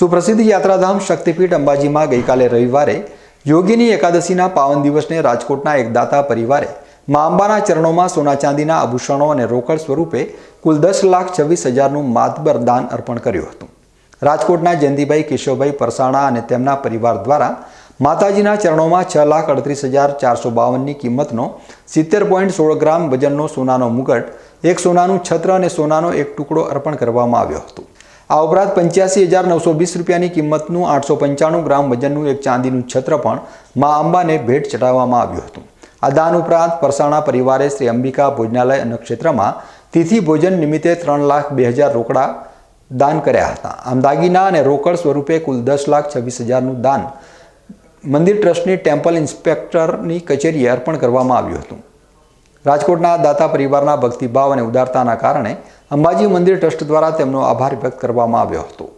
સુપ્રસિદ્ધ યાત્રાધામ શક્તિપીઠ અંબાજીમાં ગઈકાલે રવિવારે યોગીની એકાદશીના પાવન દિવસને રાજકોટના એક દાતા પરિવારે મા અંબાના ચરણોમાં સોના ચાંદીના આભૂષણો અને રોકડ સ્વરૂપે કુલ દસ લાખ છવ્વીસ હજારનું માતબર દાન અર્પણ કર્યું હતું. રાજકોટના જયંતિભાઈ, કેશવભાઈ પરસાણા અને તેમના પરિવાર દ્વારા માતાજીના ચરણોમાં છ લાખ અડત્રીસ હજાર ચારસો બાવનની કિંમતનો સિત્તેર પોઈન્ટ સોળ ગ્રામ વજનનો સોનાનો મુગટ, એક સોનાનું છત્ર અને સોનાનો એક ટુકડો અર્પણ કરવામાં આવ્યો હતો. આ ઉપરાંત પંચ્યાસી હજાર નવસો વીસ રૂપિયાની કિંમતનું આઠસો પંચાણું ગ્રામ વજનનું એક ચાંદીનું છત્ર પણ મા અંબાને ભેટ ચઢાવવામાં આવ્યું હતું. આ દાન ઉપરાંત પરસાણા પરિવારે શ્રી અંબિકા ભોજનાલય અન્નક્ષેત્રમાં તિથિ ભોજન નિમિત્તે ત્રણ લાખ બે હજાર રોકડા દાન કર્યા હતા. આમ દાગીના અને રોકડ સ્વરૂપે કુલ દસ લાખ છવ્વીસ હજારનું દાન મંદિર ટ્રસ્ટની ટેમ્પલ ઇન્સ્પેક્ટરની કચેરીએ અર્પણ કરવામાં આવ્યું હતું. રાજકોટના દાતા પરિવારના ભક્તિભાવ અને ઉદારતાના કારણે અંબાજી મંદિર ટ્રસ્ટ દ્વારા તેમનો આભાર વ્યક્ત કરવામાં આવ્યો હતો.